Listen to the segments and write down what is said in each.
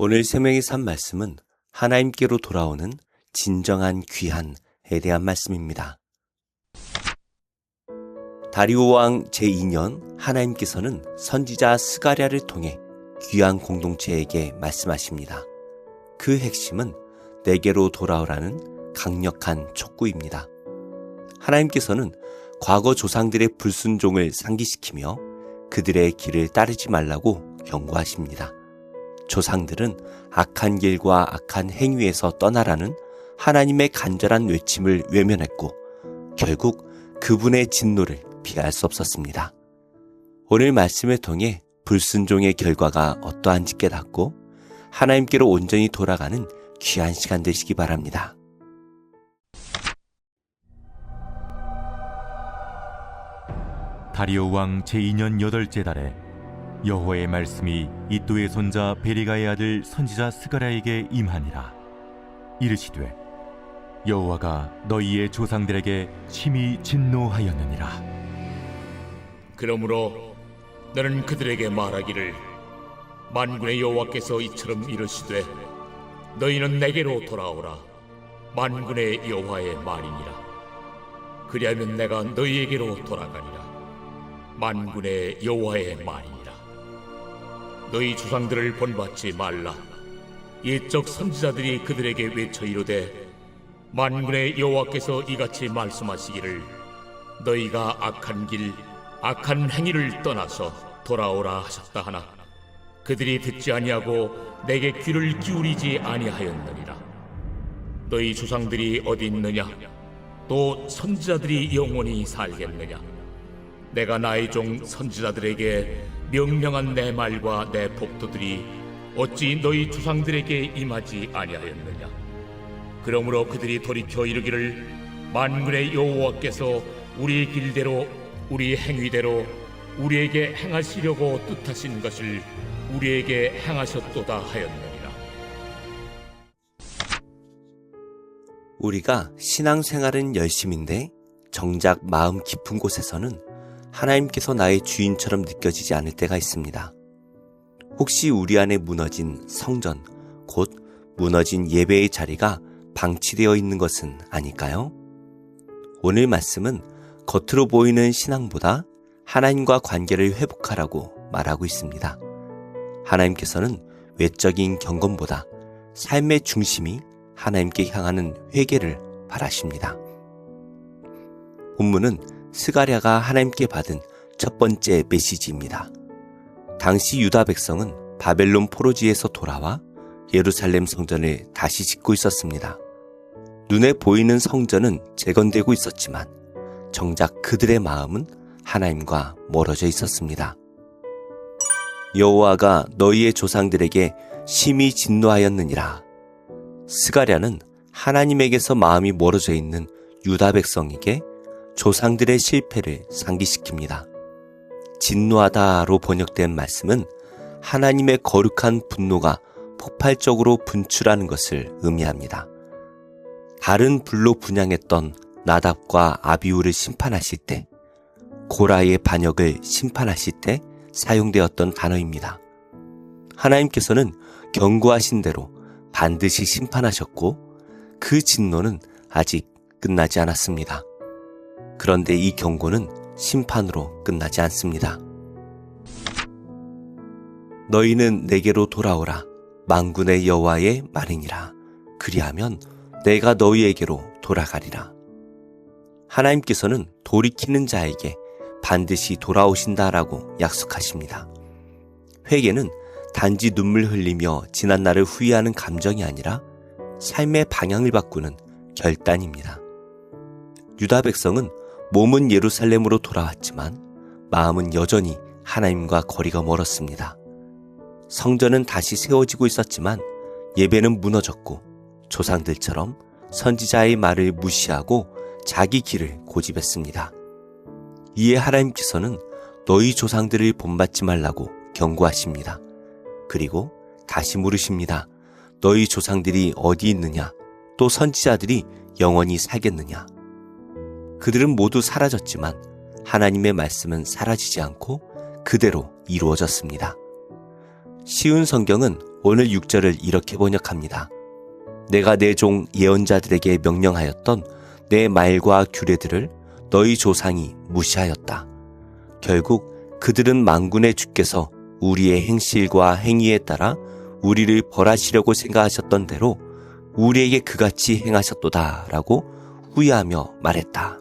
오늘 세명의 산 말씀은 하나님께로 돌아오는 진정한 귀한에 대한 말씀입니다. 다리오 왕 제2년 하나님께서는 선지자 스가랴를 통해 귀한 공동체에게 말씀하십니다. 그 핵심은 내게로 돌아오라는 강력한 촉구입니다. 하나님께서는 과거 조상들의 불순종을 상기시키며 그들의 길을 따르지 말라고 경고하십니다. 조상들은 악한 길과 악한 행위에서 떠나라는 하나님의 간절한 외침을 외면했고 결국 그분의 진노를 피할 수 없었습니다. 오늘 말씀을 통해 불순종의 결과가 어떠한지 깨닫고 하나님께로 온전히 돌아가는 귀한 시간 되시기 바랍니다. 다리오 왕 제2년 여덟째 달에 여호와의 말씀이 이또의 손자 베리가의 아들 선지자 스가랴에게 임하니라. 이르시되 여호와가 너희의 조상들에게 심히 진노하였느니라. 그러므로 너는 그들에게 말하기를 만군의 여호와께서 이처럼 이르시되 너희는 내게로 돌아오라. 만군의 여호와의 말이니라. 그리하면 내가 너희에게로 돌아가니라. 만군의 여호와의 말이니라 너희 조상들을 본받지 말라. 옛적 선지자들이 그들에게 외쳐 이르되 만군의 여호와께서 이같이 말씀하시기를 너희가 악한 길 악한 행위를 떠나서 돌아오라 하셨다 하나 그들이 듣지 아니하고 내게 귀를 기울이지 아니하였느니라. 너희 조상들이 어디 있느냐? 또 선지자들이 영원히 살겠느냐? 내가 나의 종 선지자들에게 명령한 내 말과 내 복도들이 어찌 너희 조상들에게 임하지 아니하였느냐? 그러므로 그들이 돌이켜 이르기를 만군의 여호와께서 우리 길대로 우리 행위대로 우리에게 행하시려고 뜻하신 것을 우리에게 행하셨도다 하였느니라. 우리가 신앙생활은 열심인데 정작 마음 깊은 곳에서는 하나님께서 나의 주인처럼 느껴지지 않을 때가 있습니다. 혹시 우리 안에 무너진 성전, 곧 무너진 예배의 자리가 방치되어 있는 것은 아닐까요? 오늘 말씀은 겉으로 보이는 신앙보다 하나님과 관계를 회복하라고 말하고 있습니다. 하나님께서는 외적인 경건보다 삶의 중심이 하나님께 향하는 회개를 바라십니다. 본문은 스가랴가 하나님께 받은 첫 번째 메시지입니다. 당시 유다 백성은 바벨론 포로지에서 돌아와 예루살렘 성전을 다시 짓고 있었습니다. 눈에 보이는 성전은 재건되고 있었지만 정작 그들의 마음은 하나님과 멀어져 있었습니다. 여호와가 너희의 조상들에게 심히 진노하였느니라. 스가랴는 하나님에게서 마음이 멀어져 있는 유다 백성에게 조상들의 실패를 상기시킵니다. 진노하다로 번역된 말씀은 하나님의 거룩한 분노가 폭발적으로 분출하는 것을 의미합니다. 다른 불로 분양했던 나답과 아비우를 심판하실 때, 고라의 반역을 심판하실 때 사용되었던 단어입니다. 하나님께서는 경고하신 대로 반드시 심판하셨고, 그 진노는 아직 끝나지 않았습니다. 그런데 이 경고는 심판으로 끝나지 않습니다. 너희는 내게로 돌아오라. 망군의 여호와의 말이니라. 그리하면 내가 너희에게로 돌아가리라. 하나님께서는 돌이키는 자에게 반드시 돌아오신다라고 약속하십니다. 회개는 단지 눈물 흘리며 지난 날을 후회하는 감정이 아니라 삶의 방향을 바꾸는 결단입니다. 유다 백성은 몸은 예루살렘으로 돌아왔지만 마음은 여전히 하나님과 거리가 멀었습니다. 성전은 다시 세워지고 있었지만 예배는 무너졌고 조상들처럼 선지자의 말을 무시하고 자기 길을 고집했습니다. 이에 하나님께서는 너희 조상들을 본받지 말라고 경고하십니다. 그리고 다시 물으십니다. 너희 조상들이 어디 있느냐? 또 선지자들이 영원히 살겠느냐? 그들은 모두 사라졌지만 하나님의 말씀은 사라지지 않고 그대로 이루어졌습니다. 쉬운 성경은 오늘 6절을 이렇게 번역합니다. 내가 내 종 예언자들에게 명령하였던 내 말과 규례들을 너희 조상이 무시하였다. 결국 그들은 망군의 주께서 우리의 행실과 행위에 따라 우리를 벌하시려고 생각하셨던 대로 우리에게 그같이 행하셨도다 라고 후회하며 말했다.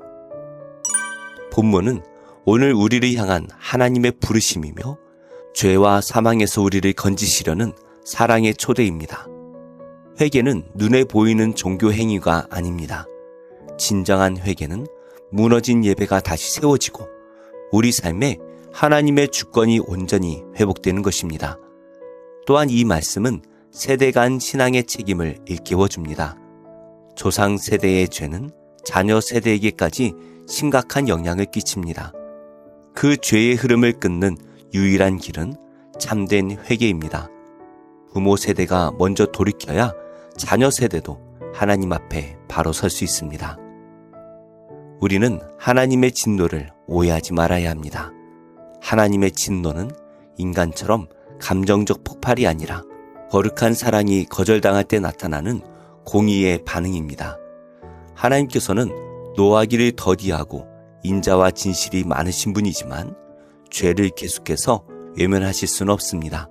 본문은 오늘 우리를 향한 하나님의 부르심이며 죄와 사망에서 우리를 건지시려는 사랑의 초대입니다. 회개는 눈에 보이는 종교 행위가 아닙니다. 진정한 회개는 무너진 예배가 다시 세워지고 우리 삶에 하나님의 주권이 온전히 회복되는 것입니다. 또한 이 말씀은 세대 간 신앙의 책임을 일깨워 줍니다. 조상 세대의 죄는 자녀 세대에게까지 심각한 영향을 끼칩니다. 그 죄의 흐름을 끊는 유일한 길은 참된 회개입니다. 부모 세대가 먼저 돌이켜야 자녀 세대도 하나님 앞에 바로 설 수 있습니다. 우리는 하나님의 진노를 오해하지 말아야 합니다. 하나님의 진노는 인간처럼 감정적 폭발이 아니라 거룩한 사랑이 거절당할 때 나타나는 공의의 반응입니다. 하나님께서는 노하기를 더디하고 인자와 진실이 많으신 분이지만 죄를 계속해서 외면하실 수는 없습니다.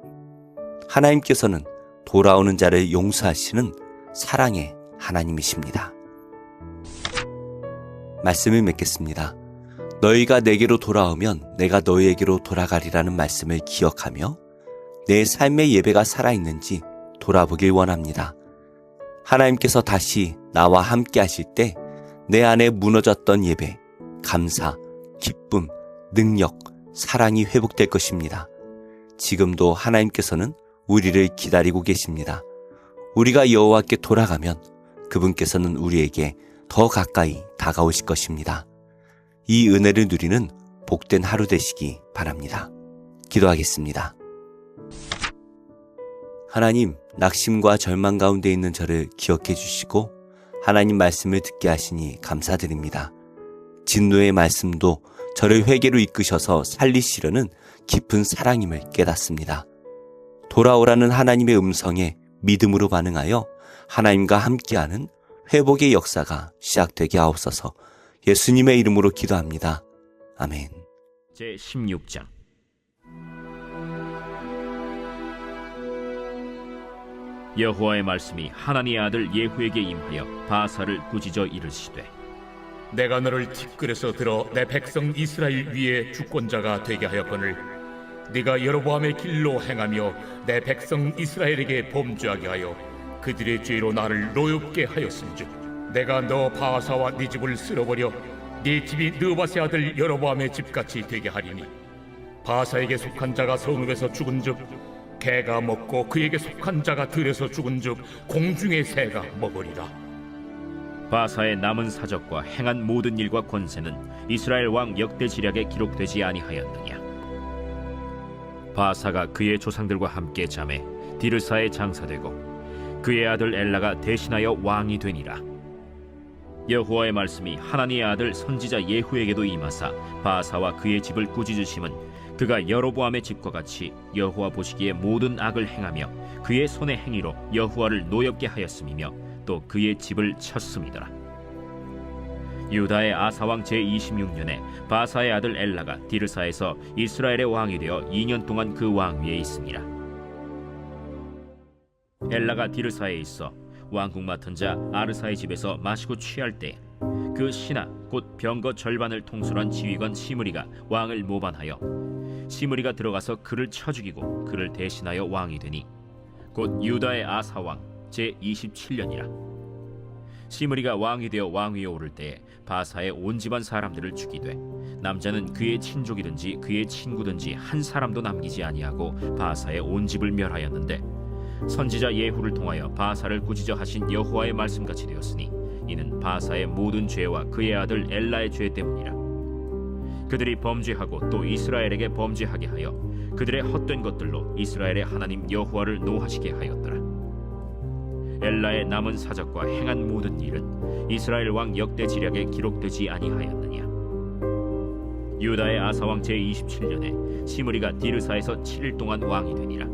하나님께서는 돌아오는 자를 용서하시는 사랑의 하나님이십니다. 말씀을 맺겠습니다. 너희가 내게로 돌아오면 내가 너희에게로 돌아가리라는 말씀을 기억하며 내 삶의 예배가 살아있는지 돌아보길 원합니다. 하나님께서 다시 나와 함께 하실 때 내 안에 무너졌던 예배, 감사, 기쁨, 능력, 사랑이 회복될 것입니다. 지금도 하나님께서는 우리를 기다리고 계십니다. 우리가 여호와께 돌아가면 그분께서는 우리에게 더 가까이 다가오실 것입니다. 이 은혜를 누리는 복된 하루 되시기 바랍니다. 기도하겠습니다. 하나님, 낙심과 절망 가운데 있는 저를 기억해 주시고 하나님 말씀을 듣게 하시니 감사드립니다. 진노의 말씀도 저를 회개로 이끄셔서 살리시려는 깊은 사랑임을 깨닫습니다. 돌아오라는 하나님의 음성에 믿음으로 반응하여 하나님과 함께하는 회복의 역사가 시작되게 하옵소서 예수님의 이름으로 기도합니다. 아멘. 제 16장 여호와의 말씀이 하나님의 아들 예후에게 임하여 바사를 꾸짖어 이르시되 내가 너를 티끌에서 들어 내 백성 이스라엘 위에 주권자가 되게 하였거늘 네가 여로보암의 길로 행하며 내 백성 이스라엘에게 범죄하게 하여 그들의 죄로 나를 노엽게 하였음즉 내가 너 바사와 네 집을 쓸어버려 네 집이 느바세 아들 여로보암의 집같이 되게 하리니 바사에게 속한 자가 성읍에서 죽은즉 개가 먹고 그에게 속한 자가 들에서 죽은즉 공중의 새가 먹으리라. 바사의 남은 사적과 행한 모든 일과 권세는 이스라엘 왕 역대 지략에 기록되지 아니하였느냐? 바사가 그의 조상들과 함께 잠에 디르사에 장사되고 그의 아들 엘라가 대신하여 왕이 되니라. 여호와의 말씀이 하나님의 아들 선지자 예후에게도 임하사 바사와 그의 집을 꾸짖으심은 그가 여로보암의 집과 같이 여호와 보시기에 모든 악을 행하며 그의 손의 행위로 여호와를 노엽게 하였음이며 또 그의 집을 쳤음이더라. 유다의 아사왕 제 26년에 바사의 아들 엘라가 디르사에서 이스라엘의 왕이 되어 2년 동안 그 왕위에 있으니라. 엘라가 디르사에 있어 왕국 맡은 자 아르사의 집에서 마시고 취할 때 그 신하 곧 병거 절반을 통솔한 지휘관 시므리가 왕을 모반하여 시므리가 들어가서 그를 쳐 죽이고 그를 대신하여 왕이 되니 곧 유다의 아사 왕 제 27년이라. 시므리가 왕이 되어 왕위에 오를 때에 바사의 온 집안 사람들을 죽이되 남자는 그의 친족이든지 그의 친구든지 한 사람도 남기지 아니하고 바사의 온 집을 멸하였는데 선지자 예후를 통하여 바사를 꾸짖어 하신 여호와의 말씀같이 되었으니 이는 바사의 모든 죄와 그의 아들 엘라의 죄 때문이라 그들이 범죄하고 또 이스라엘에게 범죄하게 하여 그들의 헛된 것들로 이스라엘의 하나님 여호와를 노하시게 하였더라. 엘라의 남은 사적과 행한 모든 일은 이스라엘 왕 역대 지략에 기록되지 아니하였느냐? 유다의 아사 왕 제 27년에 시므리가 디르사에서 7일 동안 왕이 되니라.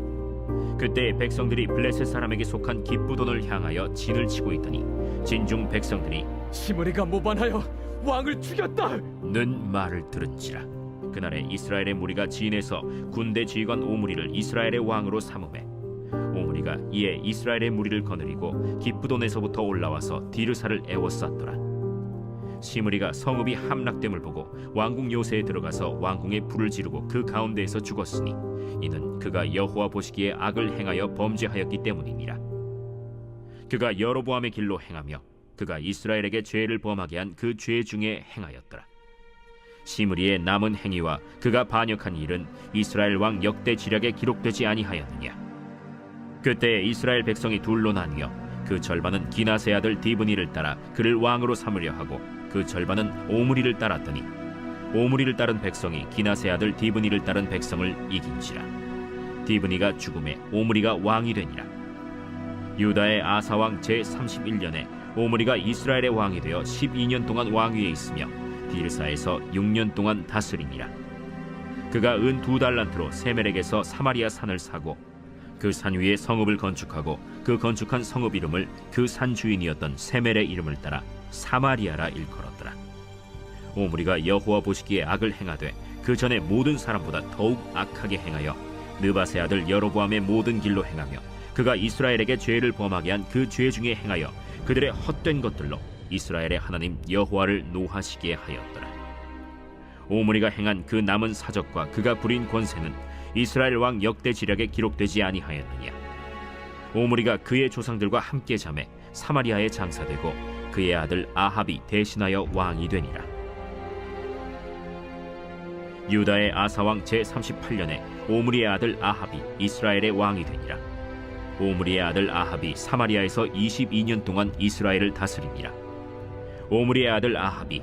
그때 백성들이 블레셋 사람에게 속한 기쁘돈을 향하여 진을 치고 있더니 진중 백성들이 시므리가 모반하여 왕을 죽였다. 는 말을 들은지라. 그날에 이스라엘의 무리가 진에서 군대 지휘관 오므리를 이스라엘의 왕으로 삼음해 오므리가 이에 이스라엘의 무리를 거느리고 기쁘돈에서부터 올라와서 디르사를 애워쌌더라. 시므리가 성읍이 함락됨을 보고 왕궁 요새에 들어가서 왕궁에 불을 지르고 그 가운데에서 죽었으니 이는 그가 여호와 보시기에 악을 행하여 범죄하였기 때문이니라. 그가 여로보암의 길로 행하며 그가 이스라엘에게 죄를 범하게 한 그 죄 중에 행하였더라 시므리의 남은 행위와 그가 반역한 일은 이스라엘 왕 역대 지략에 기록되지 아니하였느냐? 그때 이스라엘 백성이 둘로 나뉘어 그 절반은 기나세 아들 디브니를 따라 그를 왕으로 삼으려 하고 그 절반은 오므리를 따랐더니 오므리를 따른 백성이 기나세 아들 디브니를 따른 백성을 이긴지라. 디브니가 죽음에 오므리가 왕이 되니라. 유다의 아사 왕 제 31년에 오므리가 이스라엘의 왕이 되어 12년 동안 왕위에 있으며 디르사에서 6년 동안 다스리니라. 그가 은 두 달란트로 세멜에게서 사마리아 산을 사고 그 산 위에 성읍을 건축하고 그 건축한 성읍 이름을 그 산 주인이었던 세멜의 이름을 따라 사마리아라 일컬었더라. 오므리가 여호와 보시기에 악을 행하되 그 전에 모든 사람보다 더욱 악하게 행하여 느바세 아들 여로보암의 모든 길로 행하며 그가 이스라엘에게 죄를 범하게 한 그 죄 중에 행하여 그들의 헛된 것들로 이스라엘의 하나님 여호와를 노하시게 하였더라. 오므리가 행한 그 남은 사적과 그가 부린 권세는 이스라엘 왕 역대 지략에 기록되지 아니하였느냐. 오므리가 그의 조상들과 함께 잠에 사마리아에 장사되고 그의 아들 아합이 대신하여 왕이 되니라. 유다의 아사왕 제 38년에 오므리의 아들 아합이 이스라엘의 왕이 되니라. 오므리의 아들 아합이 사마리아에서 22년 동안 이스라엘을 다스리니라. 오므리의 아들 아합이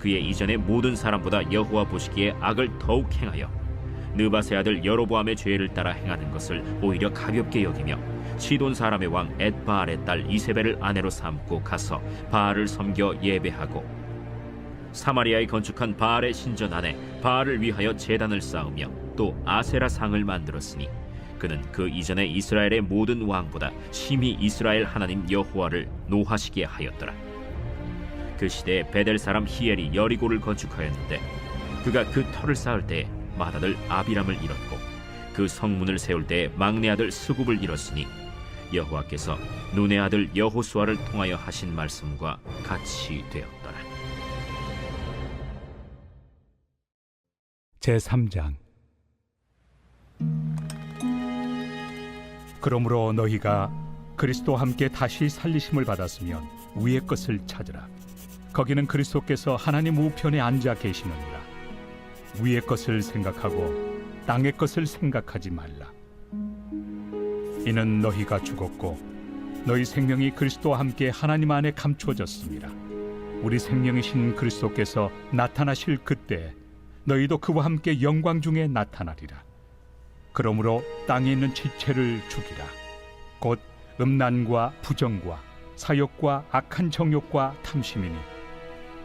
그의 이전의 모든 사람보다 여호와 보시기에 악을 더욱 행하여 느바세 아들 여로보암의 죄를 따라 행하는 것을 오히려 가볍게 여기며 시돈 사람의 왕 엣바알의 딸 이세벨을 아내로 삼고 가서 바알을 섬겨 예배하고 사마리아에 건축한 바알의 신전 안에 바알을 위하여 제단을 쌓으며 또 아세라 상을 만들었으니 그는 그 이전에 이스라엘의 모든 왕보다 심히 이스라엘 하나님 여호와를 노하시게 하였더라. 그 시대에 베델 사람 히엘이 여리고를 건축하였는데 그가 그 터를 쌓을 때에 맏아들 아비람을 잃었고 그 성문을 세울 때에 막내 아들 스굽을 잃었으니 여호와께서 눈의 아들 여호수아를 통하여 하신 말씀과 같이 되었더라. 제 3장 그러므로 너희가 그리스도와 함께 다시 살리심을 받았으면 위의 것을 찾으라 거기는 그리스도께서 하나님 우편에 앉아 계시느니라 위의 것을 생각하고 땅의 것을 생각하지 말라 이는 너희가 죽었고 너희 생명이 그리스도와 함께 하나님 안에 감추어졌습니다 우리 생명이신 그리스도께서 나타나실 그때 너희도 그와 함께 영광 중에 나타나리라. 그러므로 땅에 있는 지체를 죽이라. 곧 음란과 부정과 사욕과 악한 정욕과 탐심이니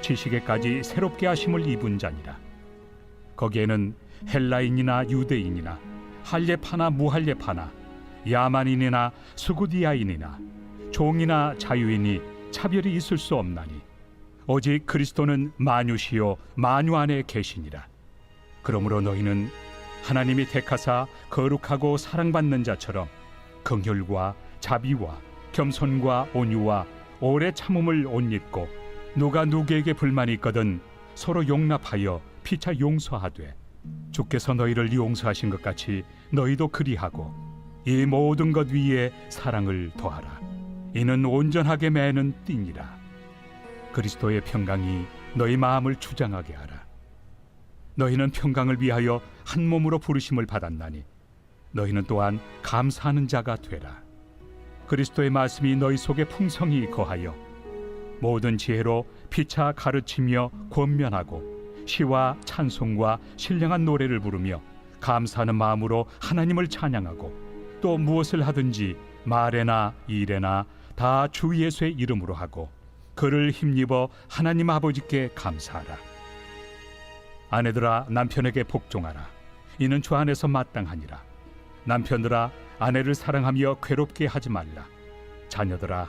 지식에까지 새롭게 하심을 입은 자니라. 거기에는 헬라인이나 유대인이나 할례파나 무할례파나 야만인이나 수구디아인이나 종이나 자유인이 차별이 있을 수 없나니 오직 그리스도는 만유시요 만유 안에 계시니라. 그러므로 너희는 하나님이 택하사 거룩하고 사랑받는 자처럼 긍휼과 자비와 겸손과 온유와 오래 참음을 옷 입고 누가 누구에게 불만이 있거든 서로 용납하여 피차 용서하되 주께서 너희를 용서하신 것 같이 너희도 그리하고 이 모든 것 위에 사랑을 더하라. 이는 온전하게 매는 띠니라. 그리스도의 평강이 너희 마음을 주장하게 하라. 너희는 평강을 위하여 한 몸으로 부르심을 받았나니 너희는 또한 감사하는 자가 되라. 그리스도의 말씀이 너희 속에 풍성히 거하여 모든 지혜로 피차 가르치며 권면하고 시와 찬송과 신령한 노래를 부르며 감사하는 마음으로 하나님을 찬양하고 또 무엇을 하든지 말에나 일에나 다 주 예수의 이름으로 하고 그를 힘입어 하나님 아버지께 감사하라. 아내들아 남편에게 복종하라. 이는 주 안에서 마땅하니라. 남편들아 아내를 사랑하며 괴롭게 하지 말라. 자녀들아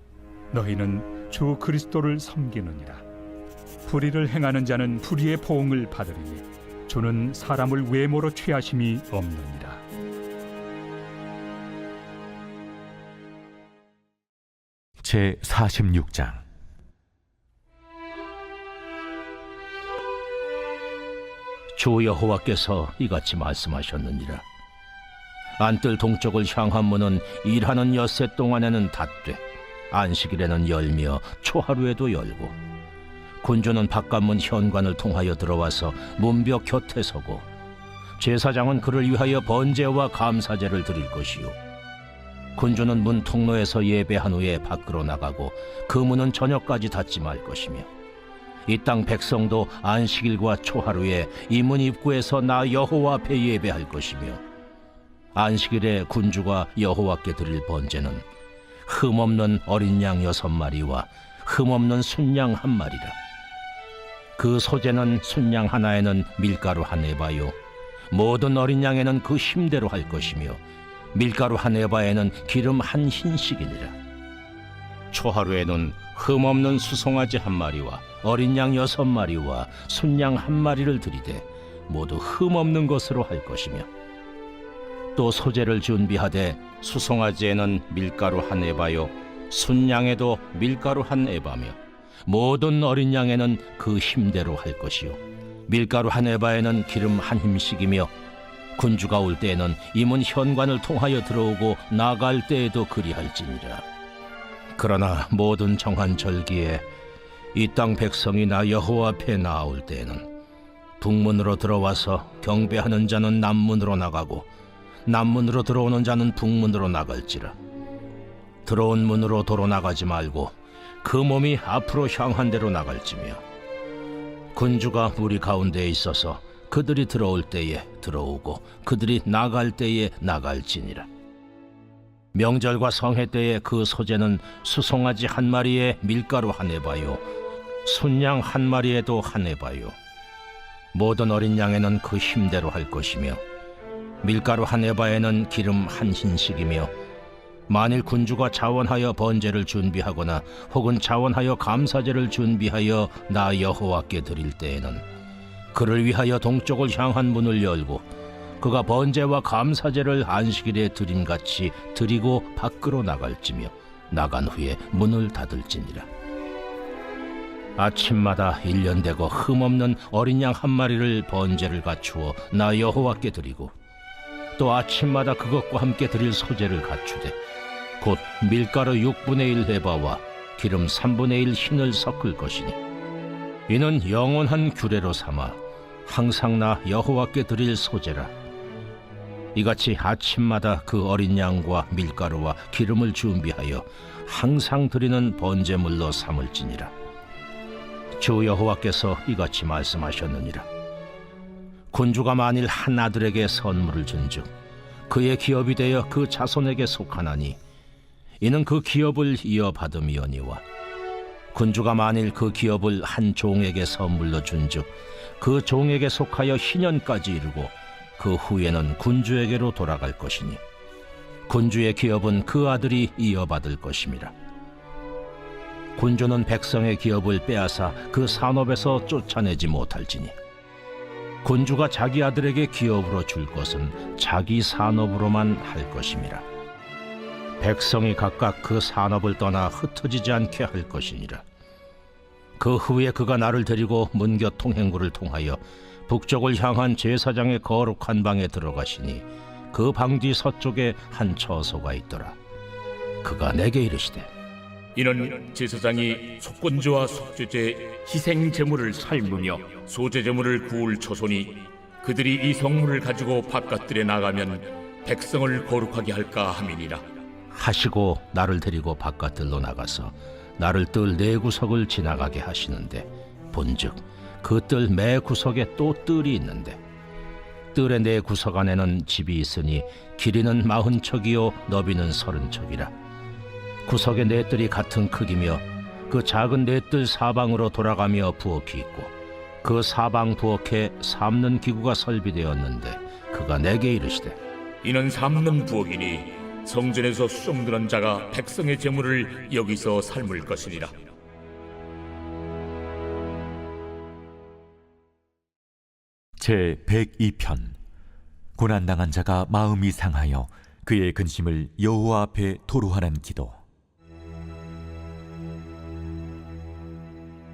너희는 주 그리스도를 섬기느니라. 불의를 행하는 자는 불의의 보응을 받으리니 주는 사람을 외모로 취하심이 없느니라. 제 46장 주 여호와께서 이같이 말씀하셨느니라 안뜰 동쪽을 향한 문은 일하는 엿새 동안에는 닫되 안식일에는 열며 초하루에도 열고 군주는 바깥문 현관을 통하여 들어와서 문벽 곁에 서고 제사장은 그를 위하여 번제와 감사제를 드릴 것이요. 군주는 문 통로에서 예배한 후에 밖으로 나가고 그 문은 저녁까지 닫지 말 것이며 이 땅 백성도 안식일과 초하루에 이 문 입구에서 나 여호와 앞에 예배할 것이며 안식일에 군주가 여호와께 드릴 번제는 흠없는 어린 양 여섯 마리와 흠없는 순양 한 마리라. 그 소재는 순양 하나에는 밀가루 한 에바요. 모든 어린 양에는 그 힘대로 할 것이며 밀가루 한 에바에는 기름 한 흰씩이니라. 초하루에는 흠없는 수송아지 한 마리와 어린 양 여섯 마리와 순양 한 마리를 들이되 모두 흠없는 것으로 할 것이며 또 소재를 준비하되 수송아지에는 밀가루 한 에바요 순양에도 밀가루 한 에바며 모든 어린 양에는 그 힘대로 할 것이요. 밀가루 한 에바에는 기름 한 힘씩이며 군주가 올 때에는 임은 현관을 통하여 들어오고 나갈 때에도 그리할지니라. 그러나 모든 정한 절기에 이 땅 백성이 나 여호와 앞에 나올 때에는 북문으로 들어와서 경배하는 자는 남문으로 나가고 남문으로 들어오는 자는 북문으로 나갈지라. 들어온 문으로 도로 나가지 말고 그 몸이 앞으로 향한 대로 나갈지며. 군주가 우리 가운데에 있어서 그들이 들어올 때에 들어오고 그들이 나갈 때에 나갈지니라. 명절과 성회 때에 그 소재는 수송아지 한 마리에 밀가루 한 에바요 순양 한 마리에도 한 에바요. 모든 어린 양에는 그 힘대로 할 것이며 밀가루 한 에바에는 기름 한 흰씩이며 만일 군주가 자원하여 번제를 준비하거나 혹은 자원하여 감사제를 준비하여 나 여호와께 드릴 때에는 그를 위하여 동쪽을 향한 문을 열고 그가 번제와 감사제를 안식일에 드림같이 드리고 밖으로 나갈지며 나간 후에 문을 닫을지니라. 아침마다 일년되고 흠없는 어린 양 한 마리를 번제를 갖추어 나 여호와께 드리고 또 아침마다 그것과 함께 드릴 소재를 갖추되 곧 밀가루 6분의 1 해바와 기름 3분의 1 흰을 섞을 것이니 이는 영원한 규례로 삼아 항상 나 여호와께 드릴 소재라. 이같이 아침마다 그 어린 양과 밀가루와 기름을 준비하여 항상 드리는 번제물로 삼을지니라. 주 여호와께서 이같이 말씀하셨느니라 군주가 만일 한 아들에게 선물을 준즉 그의 기업이 되어 그 자손에게 속하나니 이는 그 기업을 이어받음이오니와 군주가 만일 그 기업을 한 종에게 선물로 준즉 그 종에게 속하여 희년까지 이르고 그 후에는 군주에게로 돌아갈 것이니 군주의 기업은 그 아들이 이어받을 것임이라. 군주는 백성의 기업을 빼앗아 그 산업에서 쫓아내지 못할지니 군주가 자기 아들에게 기업으로 줄 것은 자기 산업으로만 할 것임이라. 백성이 각각 그 산업을 떠나 흩어지지 않게 할 것이니라. 그 후에 그가 나를 데리고 문교 통행구를 통하여 북쪽을 향한 제사장의 거룩한 방에 들어가시니 그 방 뒤 서쪽에 한 처소가 있더라. 그가 내게 이르시되 이는 제사장이 속건제와 속죄제, 희생 제물을 삶으며 소제 제물을 구울 처소니 그들이 이 성물을 가지고 바깥들에 나가면 백성을 거룩하게 할까 함이니라. 하시고 나를 데리고 바깥들로 나가서 나를 뜰 네 구석을 지나가게 하시는데 본즉 그 뜰 매 구석에 또 뜰이 있는데 뜰의 네 구석 안에는 집이 있으니 길이는 마흔 척이요 너비는 서른 척이라 구석의 네 뜰이 같은 크기며 그 작은 네뜰 사방으로 돌아가며 부엌이 있고 그 사방 부엌에 삶는 기구가 설비되었는데 그가 내게 이르시되 이는 삼는 부엌이니 성전에서 수종드는 자가 백성의 제물을 여기서 삶을 것이니라. 제 102편 고난당한 자가 마음이 상하여 그의 근심을 여호와 앞에 토로하는 기도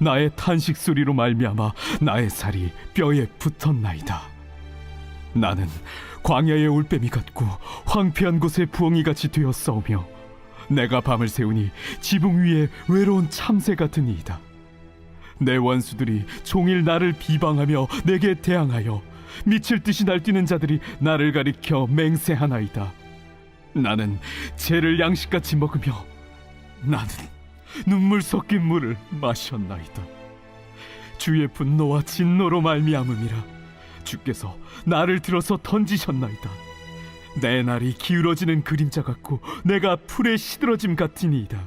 나의 탄식 소리로 말미암아 나의 살이 뼈에 붙었나이다. 나는 광야의 올빼미 같고 황폐한 곳의 부엉이 같이 되었사오며 내가 밤을 새우니 지붕 위에 외로운 참새 같으니이다. 내 원수들이 종일 나를 비방하며 내게 대항하여 미칠 듯이 날뛰는 자들이 나를 가리켜 맹세하나이다. 나는 죄를 양식같이 먹으며 나는 눈물 섞인 물을 마셨나이다. 주의 분노와 진노로 말미암음이라 주께서 나를 들어서 던지셨나이다. 내 날이 기울어지는 그림자 같고 내가 풀에 시들어짐 같으니이다.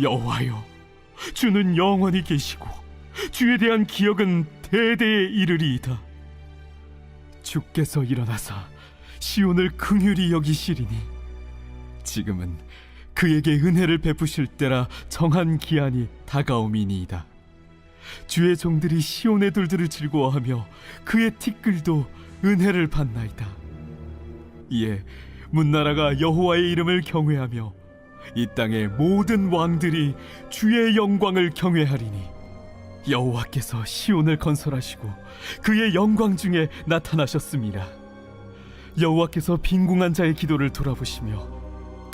여호와여, 주는 영원히 계시고 주에 대한 기억은 대대에 이르리이다. 주께서 일어나사 시온을 긍휼히 여기시리니 지금은 그에게 은혜를 베푸실 때라 정한 기한이 다가오미니이다. 주의 종들이 시온의 돌들을 즐거워하며 그의 티끌도 은혜를 받나이다. 이에 문나라가 여호와의 이름을 경외하며 이 땅의 모든 왕들이 주의 영광을 경외하리니 여호와께서 시온을 건설하시고 그의 영광 중에 나타나셨습니다. 여호와께서 빈궁한 자의 기도를 돌아보시며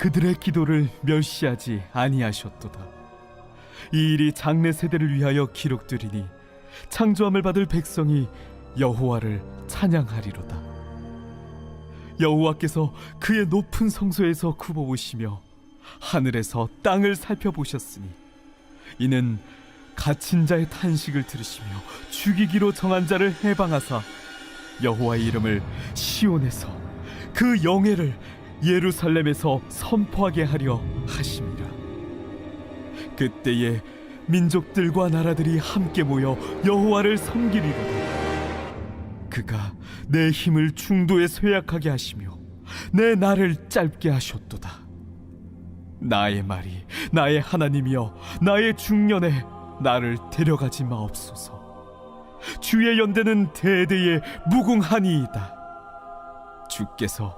그들의 기도를 멸시하지 아니하셨도다. 이 일이 장래 세대를 위하여 기록되리니 창조함을 받을 백성이 여호와를 찬양하리로다. 여호와께서 그의 높은 성소에서 굽어보시며 하늘에서 땅을 살펴보셨으니 이는 갇힌 자의 탄식을 들으시며 죽이기로 정한 자를 해방하사 여호와의 이름을 시온에서 그 영예를 예루살렘에서 선포하게 하려 하심이라. 그때에 민족들과 나라들이 함께 모여 여호와를 섬기리로다. 그가 내 힘을 중도에 쇠약하게 하시며 내 날을 짧게 하셨도다. 나의 말이 나의 하나님이여 나의 중년에 나를 데려가지 마옵소서. 주의 연대는 대대에 무궁하니이다. 주께서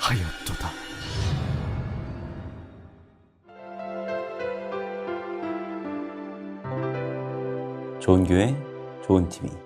하였도다. 좋은 교회, 좋은 TV.